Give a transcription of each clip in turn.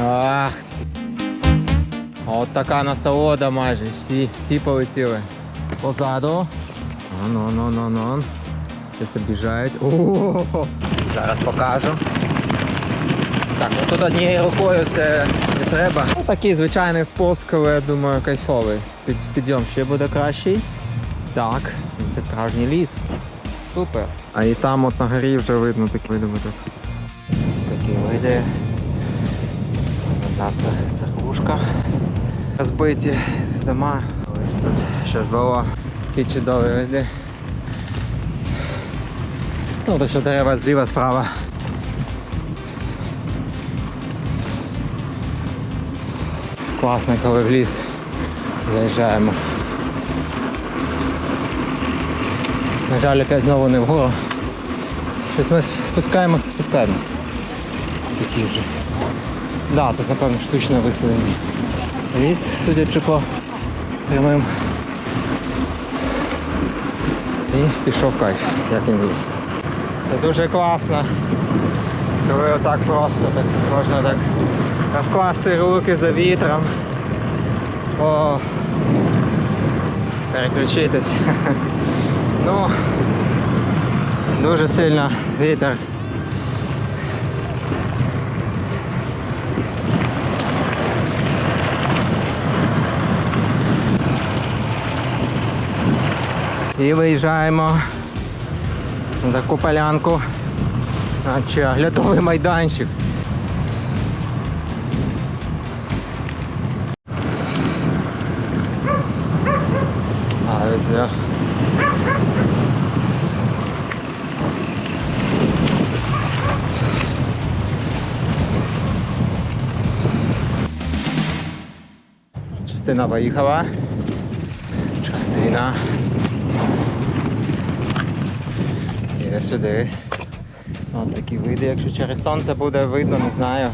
Ах. От така насолода майже. Всі, всі полетіли. Позаду. Ну, ну, ну, ну. Щось обіжають. О, зараз покажу. Так, ну тут однією рукою це не треба. Ну, такий звичайний спуск, але я думаю, кайфовий. Під, підйом ще буде кращий. Так, це справжній ліс. Супер. А і там от на горі вже видно такі види види. Це церквушка. Розбиті дома. Ось тут щось було. Такі чудові види. Ну, то що дерева зліва, справа. Класно, коли в ліс заїжджаємо. На жаль, опять знову не вгору. Щось ми спускаємось, спускаємось. Такі вже. Да, тут напевно штучне виселення. Ліс, судячи по прямим. І пішов кайф, як він буде. Це дуже класно. Коли отак просто так можна так розкласти руки за вітром. О, переключитись. Ну, дуже сильно вітер. І виїжджаємо на таку полянку. Наче оглядовий майданчик. Частина поїхала. Частина. Сюди. От такі види, якщо через сонце буде видно, не знаю.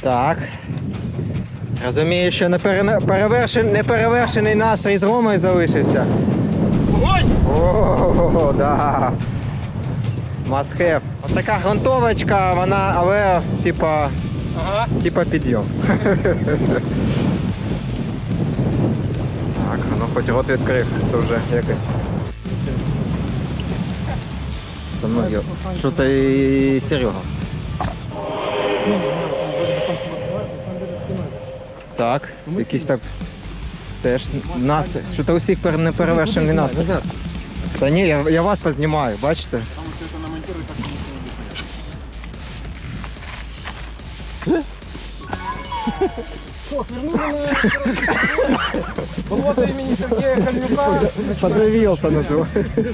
Так. Розумію, що не, пере... перевершен... не перевершений настрій з Ромою залишився. О, да. Must. Ось така грунтовочка, вона, але типа, Ага. типа підйом. Так, ну хоч рот відкрив, то вже якось. Со мною є. Що ти і Серега? Так, якийсь так теж настрій. Що то усіх пер- не перевершений настрій. Та ні, я, я вас познімаю, бачите? Болото імені Сергія Кальнюка. Подивився на то.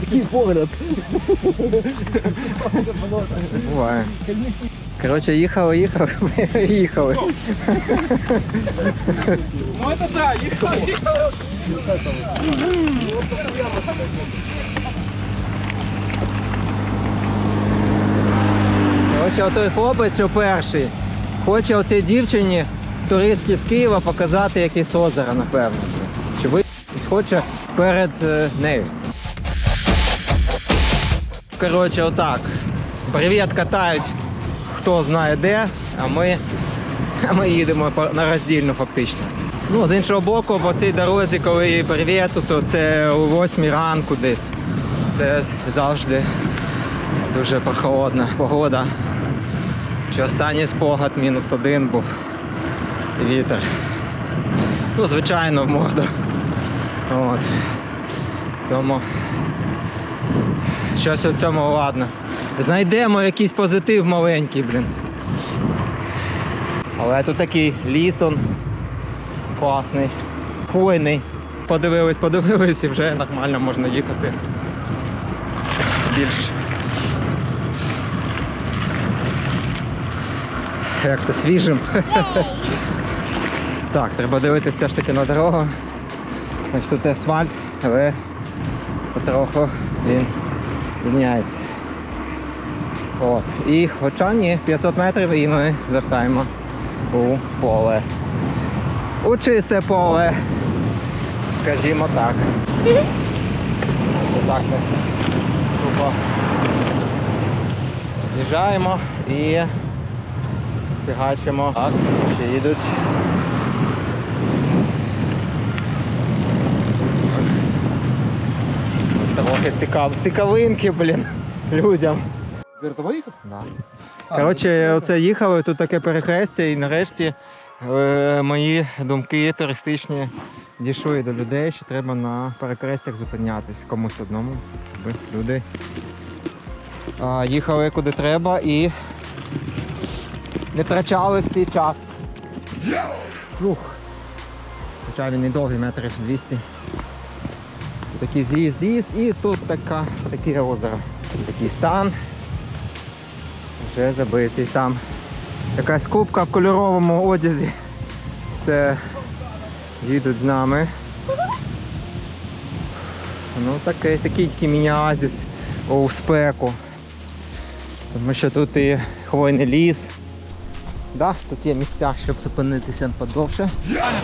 Такий погляд. Буває. Коротше, їхали, їхали, їхали. Ну это да, їхав, їхав. Коротше, отой хлопець, перший, хоче оцій дівчині туристці з Києва показати якесь озеро, напевно. Чи ви хоче перед е, нею. Коротше, отак. Привіт катають хто знає де, а ми, ми їдемо на роздільну фактично. Ну, з іншого боку, по цій дорозі, коли привіт, то це о 8 ранку десь. Це завжди дуже прохолодна погода. Чи останній спогад мінус один був вітер. Ну, звичайно, в морду. От. Тому щось у цьому ладно. Знайдемо якийсь позитив маленький, блін. Але тут такий ліс он класний, хвойний. Подивились, подивились і вже нормально можна їхати. Більш як то свіжим. Так, треба дивитися ж таки на дорогу. Значить, тут асфальт, але потроху він міняється. От. І хоча ні, 500 метрів і ми звертаємо у поле. У чисте поле. Скажімо так. Ось так ми тупо Заїжджаємо і фігачимо. Так, ще їдуть. Трохи цікав... цікавинки, блін, людям. Вертово їхав? Да. Коротше, оце їхали, тут таке перехрестя, і нарешті е, мої думки туристичні дійшли до людей, що треба на перехрестях зупинятись комусь одному, щоб люди а, їхали куди треба і не втрачали всі час. Фух. Хоча він недовгий, метрів 200. Такий з'їзд, з'їзд і тут така, таке озеро. Такий стан. Вже забитий там. Якась кубка в кольоровому одязі. Це їдуть з нами. Ну такий, такий тільки міні-азіс у спеку. Тому що тут і хвойний ліс. Да, тут є місця, щоб зупинитися подовше. Аня,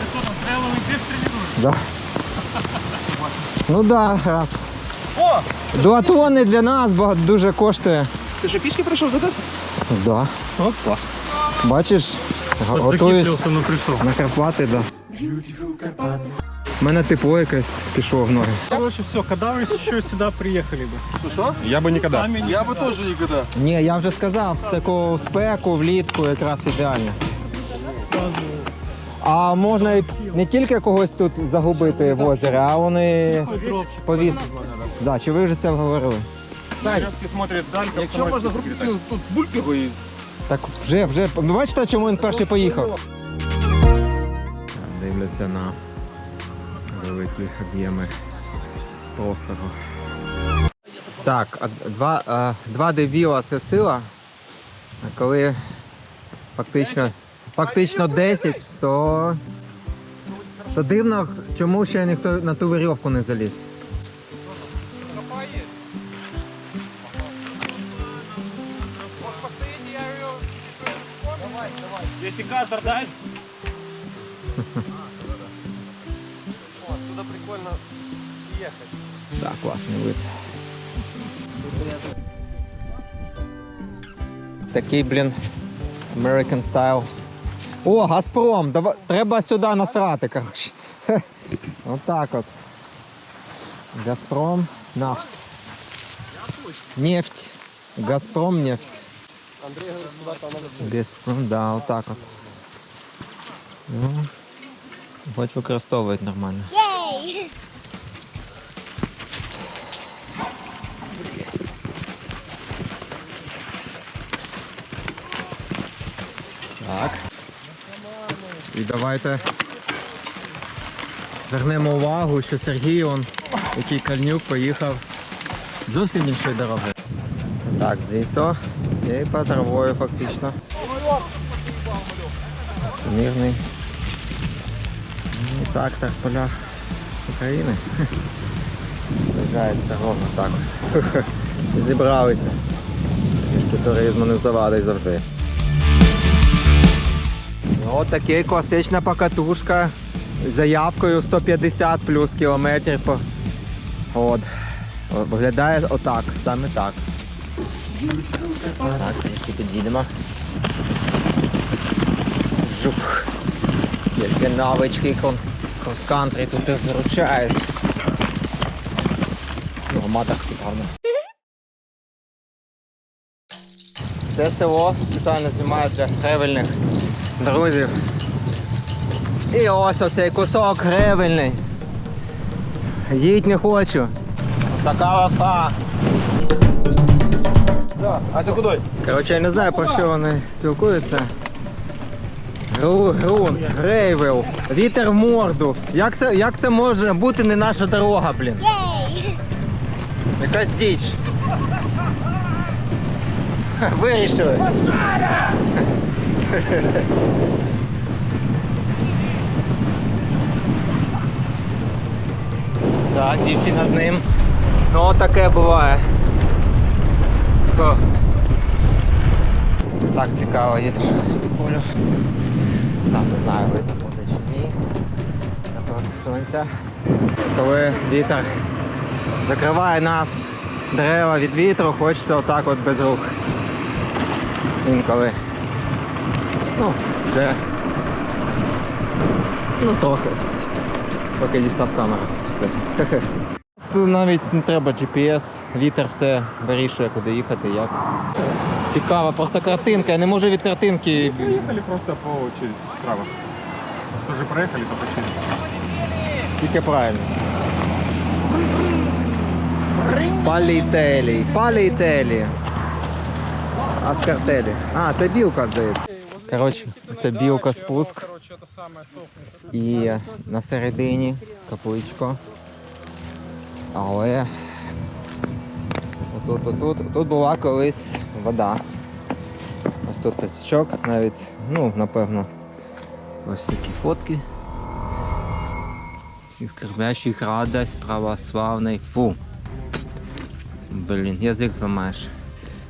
ти що там, трейловий дрифт тренуєш? Да. Ну да, раз. О! Два тони для нас бо дуже коштує. Ти що пішки прийшов до Одеси? Да. От клас. Бачиш, готуюсь ну прийшов. на Карпати, да. У мене тепло якесь пішло в ноги. Короче, все, когда вы еще сюда приехали бы? Ну що? Я бы никогда. Сами Я би теж ніколи. Ні, я вже сказав, в таку спеку влітку якраз ідеально. а можна і не тільки когось тут загубити в озері, а вони повісити. Да, чи ви вже це говорили? Якщо можна зробити тут булькиго і Так вже, вже. Ну бачите, чому він перший поїхав? Дивляться на великі об'єми простору. Так, а два, а, два девіла це сила. А коли фактично, фактично 10, то, то дивно, чому ще ніхто на ту вирьовку не заліз. Если газер дай. Так, класний вид. Такий, блін, American style. О, Газпром! Давай, треба сюди насрати, коротше. Хе. Отак от. Газпром нафт. Нефть. Газпром нефть. Газпром, да, отак от. Ну, хоч використовують нормально. Так. І давайте звернемо увагу, що Сергій, он, який кальнюк, поїхав зовсім іншою дорогою. Так, звісно, і по травою фактично. Мирний. Ну, так, так, в полях України. Виїжджається ровно так. от. Зібралися. Трішки туризму не завадить завжди. Ну, От такий класична покатушка з заявкою 150 плюс кілометрів. От. Виглядає отак, саме так. Так, трішки підійдемо. Жух. Тільки навички крос-кантрі тут і виручають. Ну, аматорські, правда. Це село спеціально знімаю для гревельних друзів. І ось оцей кусок гревельний. Їдь не хочу. Така лафа. А ти куди? Коротше, я не знаю про що вони спілкуються. Гру, грунт, грейвел, вітер в морду. Як це, як це може бути не наша дорога, блін? Якась діч. Вирішили. Так, дівчина з ним. Ну, таке буває. Так цікаво їдеш по полю. Там не знаю, видно буде чи ні. Напроти сонця. Коли вітер закриває нас дерева від вітру, хочеться отак от без рук інколи. Ну, вже. Ну трохи. Поки дістав камеру. Все. Навіть не треба GPS, вітер все вирішує, куди їхати, як. Цікаво, просто картинка, я не можу від картинки. Приехали просто по через право. Тоже проехали, только через. Тільки правильно. Палітелі, палітелі. Аскартелі. А, це білка, здається. Коротше, це білка спуск. І на середині капличко. Але отут, отут, тут була колись вода. Ось тут річок, навіть, ну, напевно, ось такі фотки. Всіх скорбящих радость православний. Фу. Блін, язик зламаєш.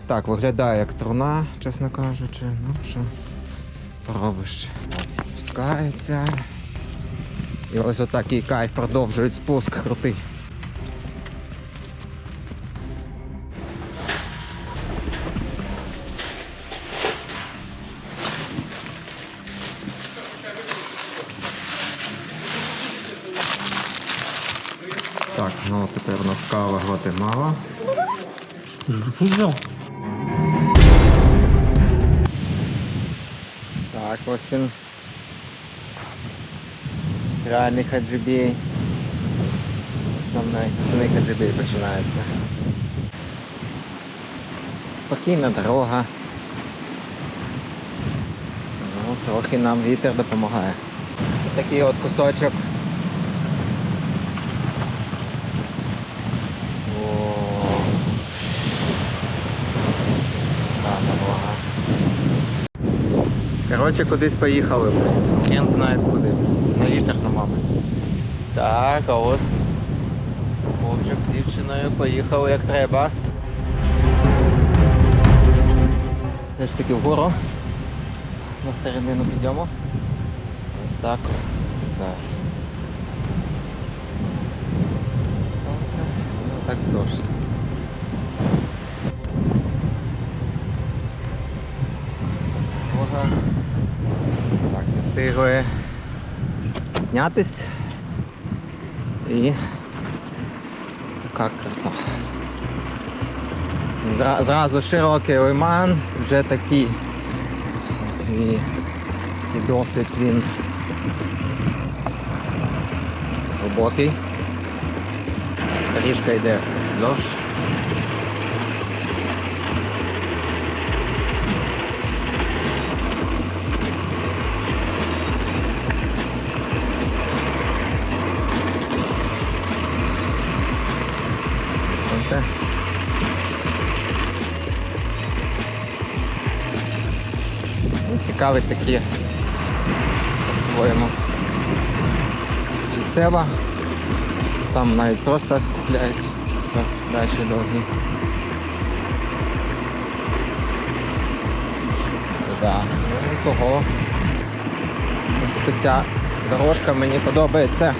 Так, виглядає як труна, чесно кажучи. Ну що поробиш. Спускається. І ось отакий кайф продовжують спуск крутий. Так, ну тепер у нас кава Гватемала. Так, ось він. Реальний хаджибей. Основний, основний хаджибій починається. Спокійна дорога. Ну, трохи нам вітер допомагає. Такий от кусочок. О. Так, допомагає. Коротше, кудись поїхали. Хрен знає куди. На вітер, ну, мабуть. Так, а ось хлопчик з дівчиною поїхали як треба. Все ж таки вгору. На середину підйому. Ось так ось. Так. Сонце. Ну так вздовж. Дорога. Так, не встигли піднятись. І така краса. Зра- Зразу широкий лиман, вже такий. І, і досить він глибокий. Трішка йде вздовж. Цікавить такі по-своєму ці села. Там навіть просто купляють дачі довгі. Да. Ну, того. Ця дорожка мені подобається.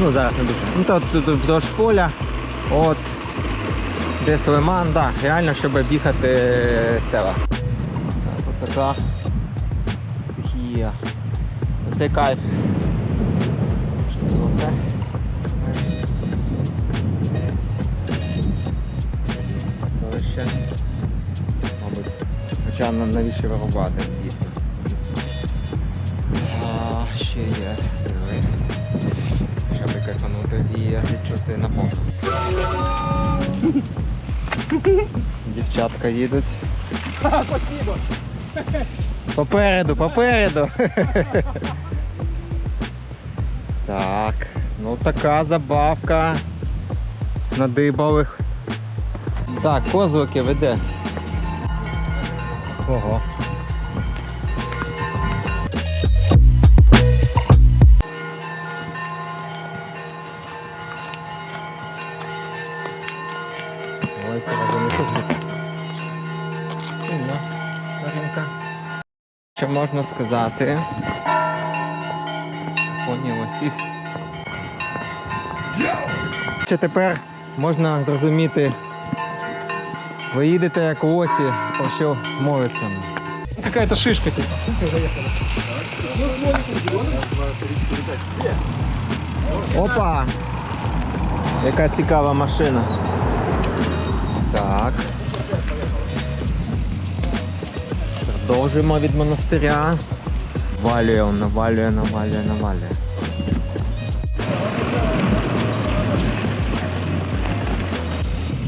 Ну, зараз не дуже. Ну, тут, вздовж поля. От. Десь лиман, да, реально, щоб об'їхати е, села. Так, от така стихія. Оце кайф. Що це оце? Селище. Мабуть. Хоча на- навіщо вирубати, дійсно. Ще є сили щоб кайфанути і відчути напор. Дівчатка їдуть. Попереду, попереду. Так, ну така забавка. Надибалих. Так, козлики веде. Ого. Що можна сказати? Поні лосів. Чи тепер можна зрозуміти, ви їдете як лосі, про що мовиться. Какая-то шишка типа. Опа! Яка цікава машина. Так. Продовжуємо від монастиря. Валює, навалює, навалює, навалює.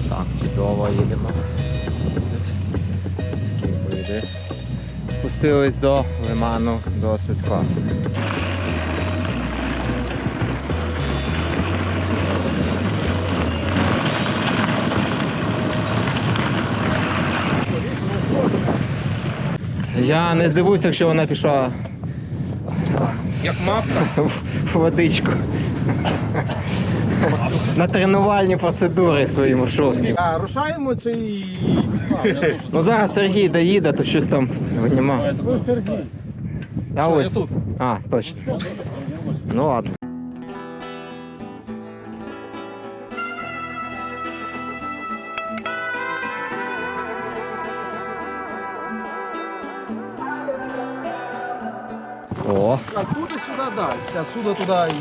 Так, чудово їдемо. Спустились до лиману досить класно. Я не здивуюся, якщо вона пішла Як мавка. в водичку. На тренувальні процедури свої маршовські. А, рушаємо чи... Ну зараз Сергій доїде, то щось там винімав. А ось. я тут? А, точно. Ну ладно. О, Оттуда сюда, да. Отсюда туда и...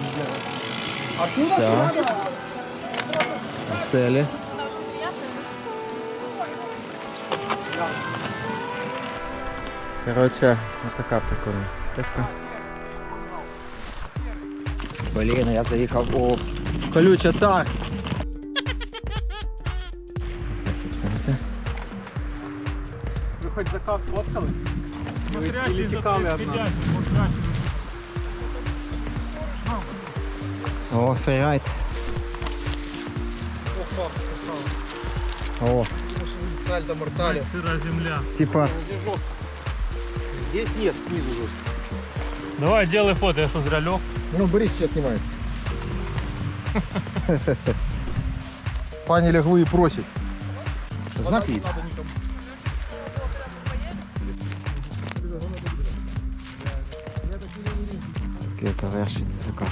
Оттуда все. сюда, да. Цели. Короче, вот така прикольна стежка. Блін, я заїхав у колюче так. Ви хоч закат сфоткали? Или тікали від нас? О, фрирайд. О, Сальто мортали. Сыра земля. типа, Здесь нет, снизу жестко. Давай делай фото, я что зря лег. Ну, Борис сейчас снимает. Пани лягли и просит. Знак видно. таке завершення закату.